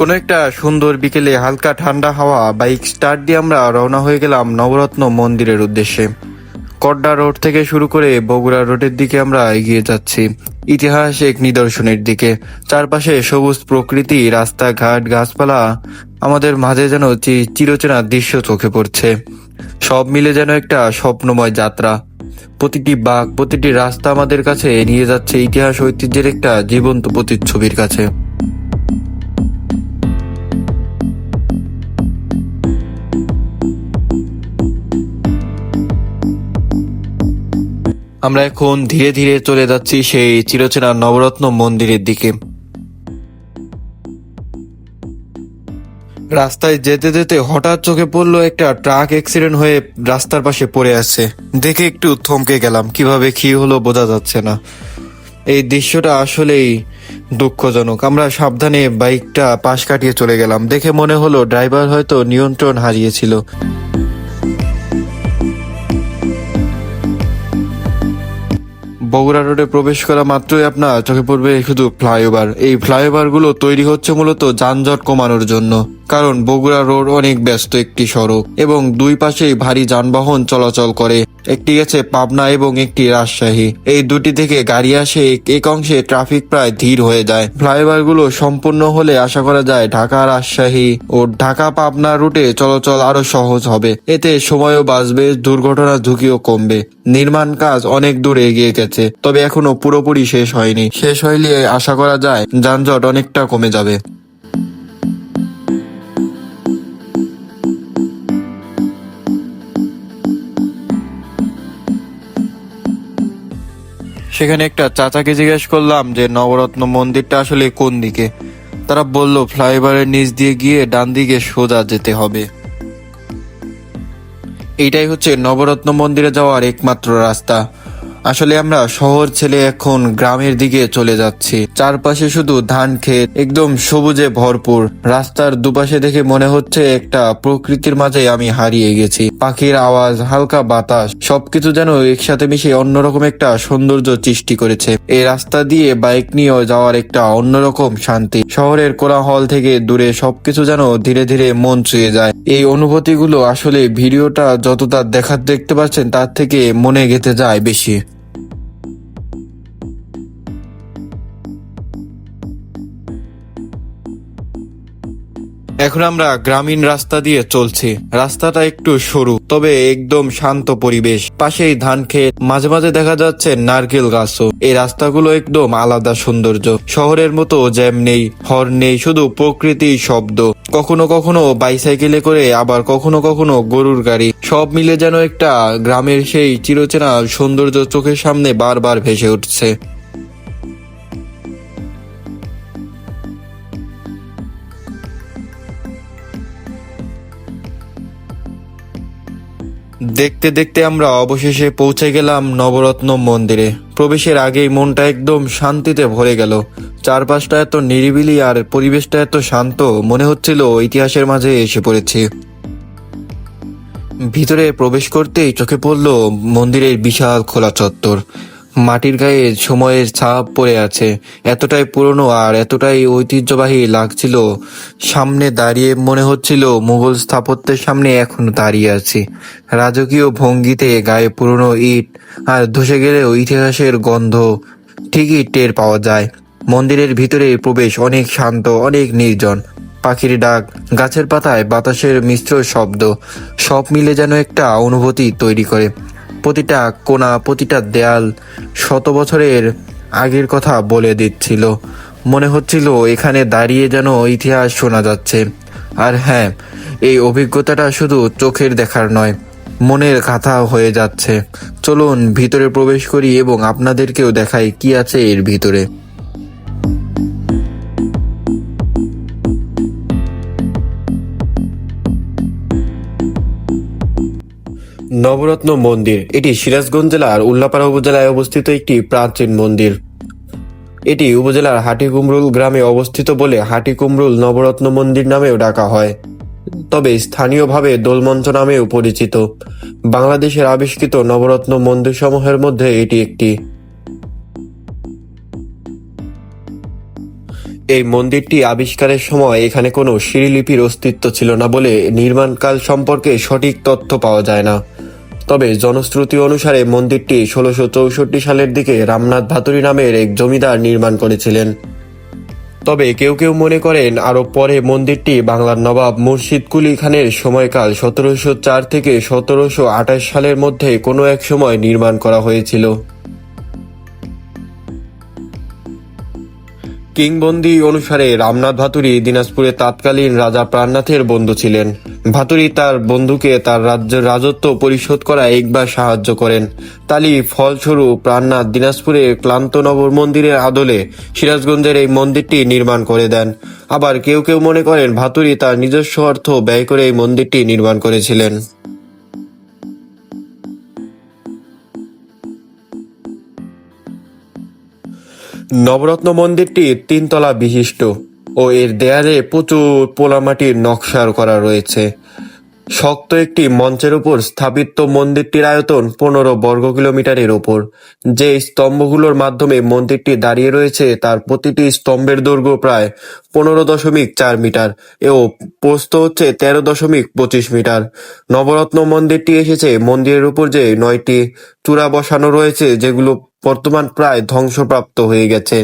কোনো একটা সুন্দর বিকেলে হালকা ঠান্ডা হাওয়া বাইক স্টার্ট দিয়ে আমরা রওনা হয়ে গেলাম নবরত্ন মন্দিরের উদ্দেশ্যে। কড্ডা রোড থেকে শুরু করে বগুড়া রোডের দিকে আমরা এগিয়ে যাচ্ছি। ইতিহাস এক নিদর্শনের দিকে। চারপাশে সবুজ প্রকৃতি, রাস্তাঘাট, গাছপালা, আমাদের মাঝে যেন চিরচেনা দৃশ্য চোখে পড়ছে। সব মিলে যেন একটা স্বপ্নময় যাত্রা। প্রতিটি বাঘ, প্রতিটি রাস্তা আমাদের কাছে নিয়ে যাচ্ছে ইতিহাস ঐতিহ্যের একটা জীবন্ত প্রতিচ্ছবির কাছে। আমরা এখন ধীরে ধীরে চলে যাচ্ছি সেই চিরচেনা নবরত্ন মন্দিরের দিকে। রাস্তায় যেতে যেতে হঠাৎ চোখে পড়ল একটা ট্রাক অ্যাক্সিডেন্ট হয়ে রাস্তার পাশে পড়ে আছে। দেখে একটু থমকে গেলাম, কীভাবে কি হলো বোঝা যাচ্ছে না। এই দৃশ্যটা আসলেই দুঃখজনক। আমরা সাবধানে বাইকটা পাশ কাটিয়ে চলে গেলাম। দেখে মনে হলো ড্রাইভার হয়তো নিয়ন্ত্রণ হারিয়েছিল। বগুড়া রোডে প্রবেশ করা মাত্রই আপনার চোখে পড়বে শুধু ফ্লাইওভার। এই ফ্লাইওভারগুলো তৈরি হচ্ছে মূলত যানজট কমানোর জন্য। কারণ বগুড়া রোড অনেক ব্যস্ত একটি সড়ক এবং দুই পাশেই ভারী যানবাহন চলাচল করে। একটি গেছে পাবনা এবং একটি রাজশাহী। এই দুটি থেকে গাড়ি আসে এক- অংশে ট্রাফিক প্রায় ধীর হয়ে যায়। ফ্লাইওভারগুলো সম্পূর্ণ হলে আশা করা যায় ঢাকা, রাজশাহী ও ঢাকা, পাবনা রুটে চলাচল আরও সহজ হবে। এতে সময়ও বাঁচবে, দুর্ঘটনার ঝুঁকিও কমবে। নির্মাণ কাজ অনেক দূর এগিয়ে গেছে, তবে এখনও পুরোপুরি শেষ হয়নি। শেষ হইলে আশা করা যায় যানজট অনেকটা কমে যাবে। সেখানে একটা চাচাকে জিজ্ঞেস করলাম যে, নবরত্ন মন্দিরটা আসলে কোন দিকে? তারা বলল, ফ্লাইওভারের নিচ দিয়ে গিয়ে ডান দিকে সোজা যেতে হবে। এইটাই হচ্ছে নবরত্ন মন্দিরে যাওয়ার একমাত্র রাস্তা। আসলে আমরা শহর ছেলে এখন গ্রামের দিকে চলে যাচ্ছি। চারপাশে শুধু ধান ক্ষেত, একদম সবুজে ভরপুর। রাস্তার দুপাশে দেখে মনে হচ্ছে একটা প্রকৃতির মাঝে আমি হারিয়ে গেছি। পাখির আওয়াজ, হালকা বাতাস, সবকিছু যেন একসাথে মিশে অন্যরকম একটা সৌন্দর্য সৃষ্টি করেছে। এই রাস্তা দিয়ে বাইক নিয়ে যাওয়ার একটা অন্যরকম শান্তি। শহরের কোলাহল থেকে দূরে সবকিছু যেন ধীরে ধীরে মন ছুঁয়ে যায়। এই অনুভূতিগুলো আসলে ভিডিওটা যতটা দেখার দেখতে পাচ্ছেন, তার থেকে মনে গেঁথে যায় বেশি। এখন আমরা গ্রামীণ রাস্তা দিয়ে চলছি। রাস্তাটা একটু সরু, তবে একদম শান্ত পরিবেশ। পাশেই ধান ক্ষেত, মাঝে মাঝে দেখা যাচ্ছে নারকেল গাছও। এই রাস্তাগুলো একদম আলাদা সৌন্দর্য। শহরের মতো জ্যাম নেই হর্ন নেই, শুধু প্রকৃতি শব্দ। কখনো কখনো বাইসাইকেলে করে, আবার কখনো কখনো গরুর গাড়ি। সব মিলে যেন একটা গ্রামের সেই চিরচেনা সৌন্দর্য চোখের সামনে বারবার ভেসে উঠছে। দেখতে দেখতে আমরা অবশেষে পৌঁছে গেলাম নবরত্ন মন্দিরে। প্রবেশের আগেই মনটা একদম শান্তিতে ভরে গেল। চারপাশটা এত নিরিবিলি আর পরিবেশটা এত শান্ত মনে হচ্ছিল ইতিহাসের মাঝে এসে পড়েছি। ভিতরে প্রবেশ করতেই চোখে পড়ল মন্দিরের বিশাল খোলা চত্বর। মাটির গায়ে সময়ের ছাপ পড়ে আছে। এতটাই পুরনো আর এতটাই ঐতিহ্যবাহী লাগছিল। সামনে দাঁড়িয়ে মনে হচ্ছিল মুঘল স্থাপত্যের সামনে এখনও দাঁড়িয়ে আছি। রাজকীয় ভঙ্গিতে গায়ে পুরনো ইট আর ধসে গেলেও ইতিহাসের গন্ধ ঠিকই টের পাওয়া যায়। মন্দিরের ভিতরে প্রবেশ অনেক শান্ত, অনেক নির্জন। পাখির ডাক, গাছের পাতায় বাতাসের মিশ্র শব্দ, সব মিলে যেন একটা অনুভূতি তৈরি করে। প্রতিটা কোনা প্রতিটা দেয়াল শত বছরের আগের কথা বলে দিচ্ছিল। মনে হচ্ছিল এখানে দাঁড়িয়ে যেন ইতিহাস শোনা যাচ্ছে। আর হ্যাঁ এই অভিজ্ঞতাটা শুধু চোখের দেখার নয়, মনের কাঁথা হয়ে যাচ্ছে। চলুন ভিতরে প্রবেশ করি এবং আপনাদেরকেও দেখাই কি আছে এর ভিতরে। নবরত্ন মন্দির। এটি সিরাজগঞ্জ জেলার উল্লাপাড়া উপজেলায় অবস্থিত একটি প্রাচীন মন্দির। এটি উপজেলার হাটিকুমরুল গ্রামে অবস্থিত বলে হাটিকুমরুল নবরত্ন মন্দির নামেও ডাকা হয়। তবে স্থানীয়ভাবে দোলমঞ্চ নামেও পরিচিত। বাংলাদেশের আবিষ্কৃত নবরত্ন মন্দিরসমূহের মধ্যে এটি একটি। এই মন্দিরটি আবিষ্কারের সময় এখানে কোনো শিলালিপির অস্তিত্ব ছিল না বলে নির্মাণকাল সম্পর্কে সঠিক তথ্য পাওয়া যায় না। তবে জনশ্রুতি অনুসারে মন্দিরটি ষোলোশো চৌষট্টি সালের দিকে রামনাথ ভাতুরি নামের এক জমিদার নির্মাণ করেছিলেন। তবে কেউ কেউ মনে করেন, আরও পরে মন্দিরটি বাংলার নবাব মুর্শিদ কুলি খানের সময়কাল সতেরোশো চার থেকে সতেরোশো আঠাশ সালের মধ্যে কোনো এক সময় নির্মাণ করা হয়েছিল। কিংবন্দি অনুসারে রামনাথ ভাতুরী দিনাজপুরে তৎকালীন রাজা প্রাণনাথের বন্ধু ছিলেন। ভাতুরী তার বন্ধুকে তার রাজ্যের রাজত্ব পরিশোধ করা একবার সাহায্য করেন। তালি ফলস্বরূপ প্রাণনাথ দিনাজপুরে ক্লান্তনগর মন্দিরের আদলে সিরাজগঞ্জের এই মন্দিরটি নির্মাণ করে দেন। আবার কেউ কেউ মনে করেন ভাতুরী তার নিজস্ব অর্থ ব্যয় করে এই মন্দিরটি নির্মাণ করেছিলেন। নবরত্ন মন্দিরটি তিনতলা বিশিষ্ট ও এর দেয়ালে প্রচুর পোলামাটির নকশার করা রয়েছে। শক্ত একটি মঞ্চের উপর স্থাপিত মন্দিরটির আয়তন পনেরো বর্গ কিলোমিটারের ওপর যে স্তম্ভগুলোর মাধ্যমে মন্দিরটি দাঁড়িয়ে রয়েছে তার প্রতিটি স্তম্ভের দৈর্ঘ্য প্রায় পনেরো দশমিক চার মিটার ও প্রস্থ হচ্ছে তেরো দশমিক পঁচিশ মিটার। নবরত্ন মন্দিরটি এসেছে মন্দিরের উপর যে নয়টি চূড়া বসানো রয়েছে যেগুলো বর্তমান প্রায় ধ্বংসপ্রাপ্ত হয়ে গেছে।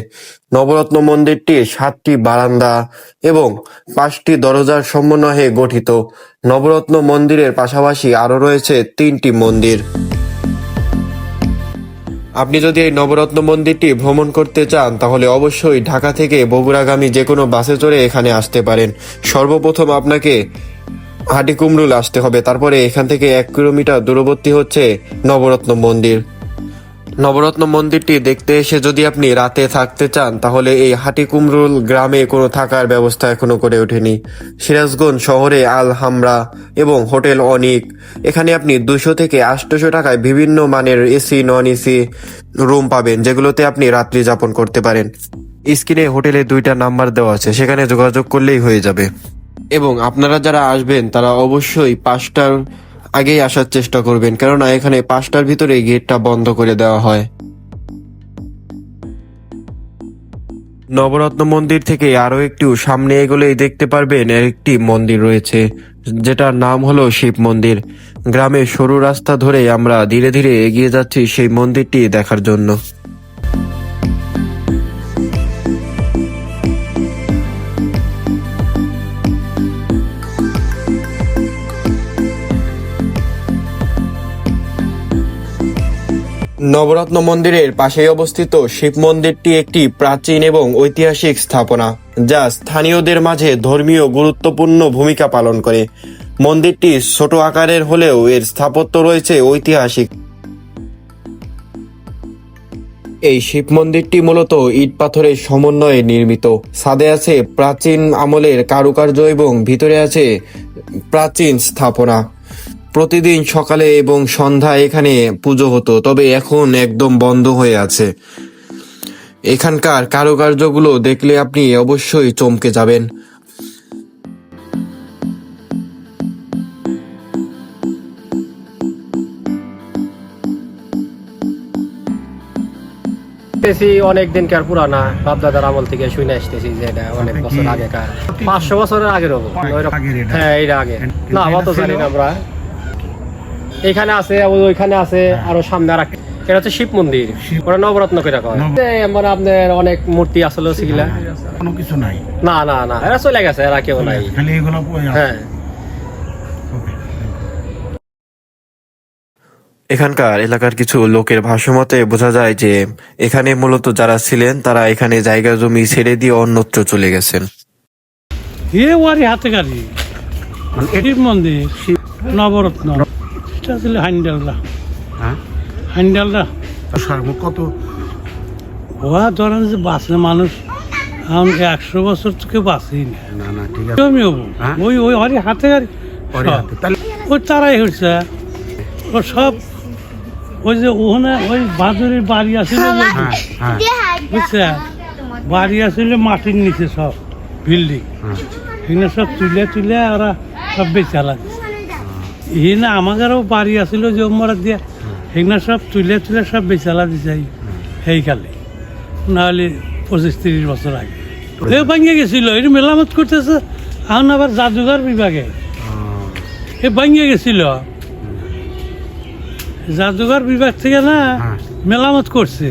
নবরত্ন মন্দিরটি সাতটি বারান্দা এবং পাঁচটি দরজার সমন্বয়ে গঠিত। নবরত্ন মন্দিরের পাশাপাশি আরও রয়েছে তিনটি মন্দির। আপনি যদি এই নবরত্ন মন্দিরটি ভ্রমণ করতে চান, তাহলে অবশ্যই ঢাকা থেকে বগুড়াগামী যে কোনো বাসে চড়ে এখানে আসতে পারেন। সর্বপ্রথম আপনাকে হাটিকুমরুল আসতে হবে। তারপরে এখান থেকে এক কিলোমিটার দূরবর্তী হচ্ছে নবরত্ন মন্দির। নবরত্ন মন্দিরটি দেখতে এসে যদি আপনি রাতে থাকতে চান, তাহলে এই হাটিকুমরুল গ্রামে কোনো থাকার ব্যবস্থা এখনও করে ওঠেনি। সিরাজগঞ্জ শহরে আল হামরা এবং হোটেল অনিক। এখানে আপনি দুশো থেকে আটশোশো টাকায় বিভিন্ন মানের এসি নন এসি রুম পাবেন, যেগুলোতে আপনি রাত্রি যাপন করতে পারেন। স্ক্রিনে হোটেলে দুইটা নাম্বার দেওয়া আছে, সেখানে যোগাযোগ করলেই হয়ে যাবে। এবং আপনারা যারা আসবেন, তারা অবশ্যই পাঁচটার আগেই আসার চেষ্টা করবেন, কেননা এখানে পাঁচটার ভিতরে গেটটা বন্ধ করে দেওয়া হয়। নবরত্ন মন্দির থেকে আরও একটু সামনে এগোলেই দেখতে পারবেন একটি মন্দির রয়েছে, যেটার নাম হলো শিব মন্দির। গ্রামের সরু রাস্তা ধরে আমরা ধীরে ধীরে এগিয়ে যাচ্ছি সেই মন্দিরটি দেখার জন্য। নবরত্ন মন্দিরের পাশেই অবস্থিত শিব মন্দিরটি একটি প্রাচীন এবং ঐতিহাসিক স্থাপনা, যা স্থানীয়দের মাঝে ধর্মীয় গুরুত্বপূর্ণ ভূমিকা পালন করে। মন্দিরটি ছোট আকারের হলেও এর স্থাপত্য রয়েছে ঐতিহাসিক। এই শিব মন্দিরটি মূলত ইট পাথরের সমন্বয়ে নির্মিত। ছাদে আছে প্রাচীন আমলের কারুকার্য এবং ভিতরে আছে প্রাচীন স্থাপনা। প্রতিদিন সকালে এবং সন্ধ্যায় এখানে পুজো হতো তবে এখন একদম বন্ধ হয়ে আছে। এখানকার কারুকার্যগুলো দেখলে আপনি অবশ্যই চমকে যাবেন। আসতেছি অনেক দিনকার পুরানা বাপদাদার আমল থেকে শুনে আসতেছি যে এটা অনেক বছর আগেকার পাঁচশো বছরের আগের হব আগের এটা? হ্যাঁ আগে। না অত জানি না আমরা। এখানে আছে ওই- ওইখানে আছে আরও সামনে আর এটা হচ্ছে শিব মন্দির। ওটা নবরত্ন করে কয়। নব- মানে আপনার অনেক মূর্তি আসলে সেগুলা। কোনো কিছু নাই। না না না এরা চলে গেছে এরা কেউ নাই। খালি এগুলো হ্যাঁ। এখানকার এলাকার কিছু লোকের ভাষ্যমতে বোঝা যায় যে এখানে মূলত যারা ছিলেন তারা এখানে জায়গা জমি ছেড়ে দিয়ে অন্যত্র চলে গেছেন। হাতে গাড়ি। মন্দির নবরত্ন। এটা ছিল হান্ডালদা হ্যাঁ? হান্ডালদা সর্ব কত? ওয়া ধরেন যে বাঁচে মানুষ আমি একশো বছর থেকে বাঁচি না। না না ঠিক আছে। আমি হ্যাঁ? ওই ওই হরি হাতে। তাহলে ওই তারাই হচ্ছে ও সব ওই যে ওখানে ওই বাদুরের বাড়ি আছিল হ্যাঁ হ্যাঁ। বুঝছে? বাড়ি আছিল মাটির নিচে সব বিল্ডিং। এখানে সব তুলে তুলে ওরা সব বেচা লাগে এখানে আমাদেরও বাড়ি আছিল যে মরা দিয়ে। এখানে সব তুলে তুলে সব বেচালা দিছে সেইকালে নাহলে পঁচিশ তিরিশ বছর আগে। এ ভাঙ্গে গেছিল। এটা মেলামত করতেছে এখন আবার জাদুঘর বিভাগে। এ ভাঙ্গে গেছিল। জাদুঘর বিভাগ থেকে না। মেলামত করছে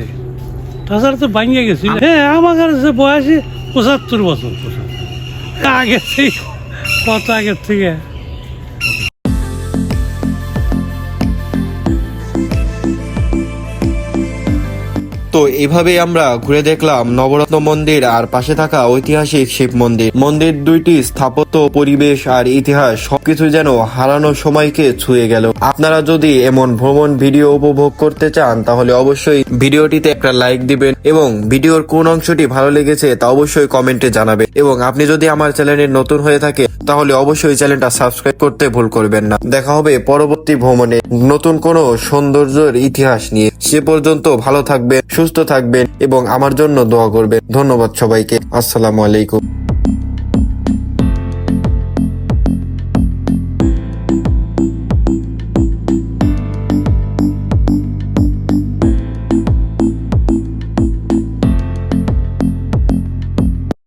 তাছাড়া তো ভাঙ্গে গেছিল। হ্যাঁ আমার কাছে বয়সে পঁচাত্তর বছর আগে থেকে কত আগের থেকে। তো এভাবে আমরা ঘুরে দেখলাম নবরত্ন মন্দির আর পাশে থাকা ঐতিহাসিক শিব মন্দির। মন্দির দুইটি স্থাপত্য, পরিবেশ আর ইতিহাস সবকিছু যেন হারানো সময়কে ছুঁয়ে গেল। আপনারা যদি এমন ভ্রমণ ভিডিও উপভোগ করতে চান, তাহলে অবশ্যই ভিডিওটিতে একটা লাইক দিবেন এবং ভিডিওর কোন অংশটি ভালো লেগেছে তা অবশ্যই কমেন্টে জানাবেন। এবং আপনি যদি আমার চ্যানেলে নতুন হয়ে থাকে, তাহলে অবশ্যই চ্যানেলটা সাবস্ক্রাইব করতে ভুল করবেন না। দেখা হবে পরবর্তী ভ্রমণে নতুন কোনো সৌন্দর্যের ইতিহাস নিয়ে। সে পর্যন্ত ভালো থাকবেন সুস্থ থাকবেন এবং আমার জন্য দোয়া করবেন। ধন্যবাদ সবাইকে। আসসালামু আলাইকুম।